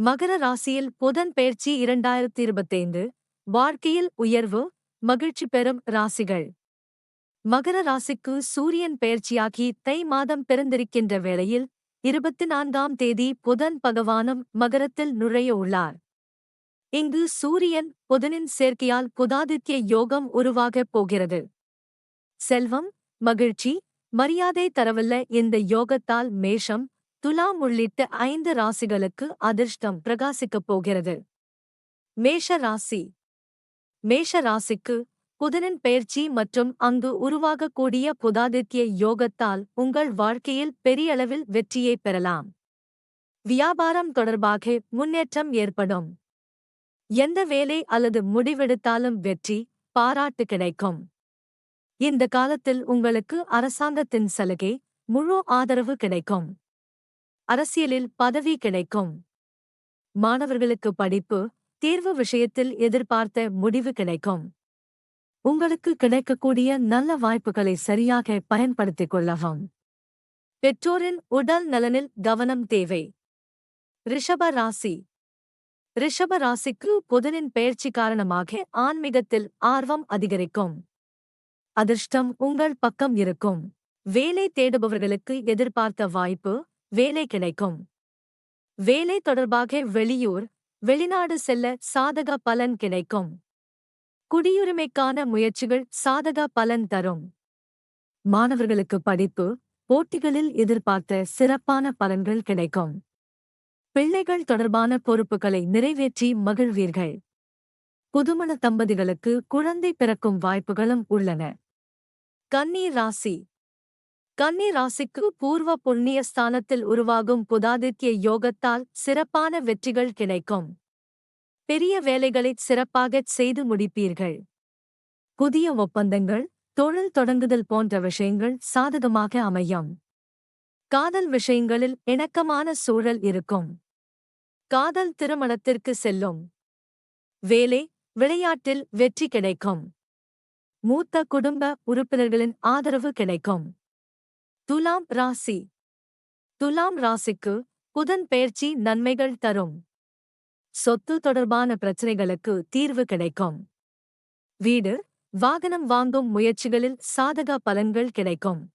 மகர ராசியில் புதன் பெயர்ச்சி இரண்டாயிரத்தி இருபத்தைந்து வாழ்க்கையில் உயர்வு மகிழ்ச்சி பெறும் ராசிகள். மகர ராசிக்கு சூரியன் பெயர்ச்சியாகி தை மாதம் பிறந்திருக்கின்ற வேளையில் இருபத்தி நான்காம் தேதி புதன் பகவானும் மகரத்தில் நுழைய உள்ளார். இங்கு சூரியன் புதனின் சேர்க்கையால் புதாதித்ய யோகம் உருவாகப் போகிறது. செல்வம் மகிழ்ச்சி மரியாதை தரவல்ல இந்த யோகத்தால் மேஷம் துலாம் உள்ளிட்ட ஐந்து ராசிகளுக்கு அதிர்ஷ்டம் பிரகாசிக்கப் போகிறது. மேஷ ராசி. மேஷ ராசிக்கு புதனின் பெயர்ச்சி மற்றும் அங்கு உருவாகக்கூடிய புதாதித்ய யோகத்தால் உங்கள் வாழ்க்கையில் பெரியளவில் வெற்றியை பெறலாம். வியாபாரம் தொடர்பாக முன்னேற்றம் ஏற்படும். எந்த வேலை அல்லது முடிவெடுத்தாலும் வெற்றி பாராட்டு கிடைக்கும். இந்த காலத்தில் உங்களுக்கு அரசாங்கத்தின் சலுகை முழு ஆதரவு கிடைக்கும். அரசியலில் பதவி கிடைக்கும். மாணவர்களுக்கு படிப்பு தேர்வு விஷயத்தில் எதிர்பார்த்த முடிவு கிடைக்கும். உங்களுக்கு கிடைக்கக்கூடிய நல்ல வாய்ப்புகளை சரியாக பயன்படுத்திக் கொள்ளவும். பெற்றோரின் உடல் நலனில் கவனம் தேவை. ரிஷப ராசி. ரிஷப ராசிக்கு புதனின் பெயர்ச்சி காரணமாக ஆன்மீகத்தில் ஆர்வம் அதிகரிக்கும். அதிர்ஷ்டம் உங்கள் பக்கம் இருக்கும். வேலை தேடுபவர்களுக்கு எதிர்பார்த்த வாய்ப்பு வேலை கிடைக்கும். வேலை தொடர்பாக வெளியூர் வெளிநாடு செல்ல சாதக பலன் கிடைக்கும். குடியுரிமைக்கான முயற்சிகள் சாதக பலன் தரும். மாணவர்களுக்கு படிப்பு போட்டிகளில் எதிர்பார்த்த சிறப்பான பலன்கள் கிடைக்கும். பிள்ளைகள் தொடர்பான பொறுப்புகளை நிறைவேற்றி மகிழ்வீர்கள். புதுமண தம்பதிகளுக்கு குழந்தை பிறக்கும் வாய்ப்புகளும் உள்ளன. கன்னி ராசி கன்னி ராசிக்கு பூர்வ புண்ணிய ஸ்தானத்தில் உருவாகும் புதாதித்ய யோகத்தால் சிறப்பான வெற்றிகள் கிடைக்கும். பெரிய வேலைகளை சிறப்பாகச் செய்து முடிப்பீர்கள். புதிய ஒப்பந்தங்கள் தொழில் தொடங்குதல் போன்ற விஷயங்கள் சாதகமாக அமையும். காதல் விஷயங்களில் இணக்கமான சூழல் இருக்கும். காதல் திருமணத்திற்கு செல்லும். வேலை விளையாட்டில் வெற்றி கிடைக்கும். மூத்த குடும்ப உறுப்பினர்களின் ஆதரவு கிடைக்கும். துலாம் ராசி. துலாம் ராசிக்கு புதன் பெயர்ச்சி நன்மைகள் தரும். சொத்து தொடர்பான பிரச்சினைகளுக்கு தீர்வு கிடைக்கும். வீடு வாகனம் வாங்கும் முயற்சிகளில் சாதக பலன்கள் கிடைக்கும்.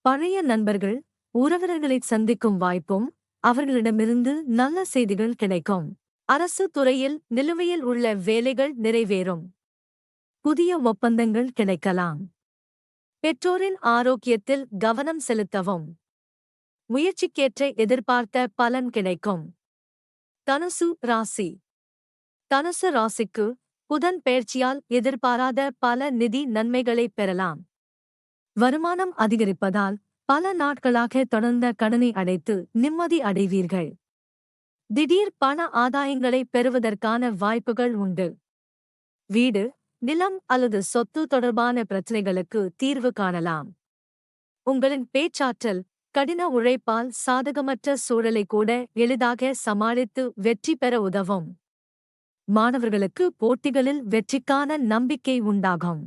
பழைய நண்பர்கள் உறவினர்களை சந்திக்கும் வாய்ப்பும் அவர்களிடமிருந்து நல்ல செய்திகள் கிடைக்கும். அரசு துறையில் நிலுவையில் உள்ள வேலைகள் நிறைவேறும். புதிய ஒப்பந்தங்கள் கிடைக்கலாம். பெற்றோரின் ஆரோக்கியத்தில் கவனம் செலுத்தவும். முயற்சிக்கேற்ற எதிர்பார்த்த பலன் கிடைக்கும். தனுசு ராசி. தனுசு ராசிக்கு புதன் பெயர்ச்சியால் எதிர்பாராத பல நிதி நன்மைகளைப் பெறலாம். வருமானம் அதிகரிப்பதால் பல நாட்களாக தொடர்ந்த கடனை அடைத்து நிம்மதி அடைவீர்கள். திடீர் பண ஆதாயங்களை பெறுவதற்கான வாய்ப்புகள் உண்டு. வீடு நிலம் அல்லது சொத்து தொடர்பான பிரச்சினைகளுக்கு தீர்வு காணலாம். உங்களின் பேச்சாற்றல் கடின உழைப்பால் சாதகமற்ற சூழலை கூட எளிதாக சமாளித்து வெற்றி பெற உதவும். மாணவர்களுக்கு போட்டிகளில் வெற்றிக்கான நம்பிக்கை உண்டாகும்.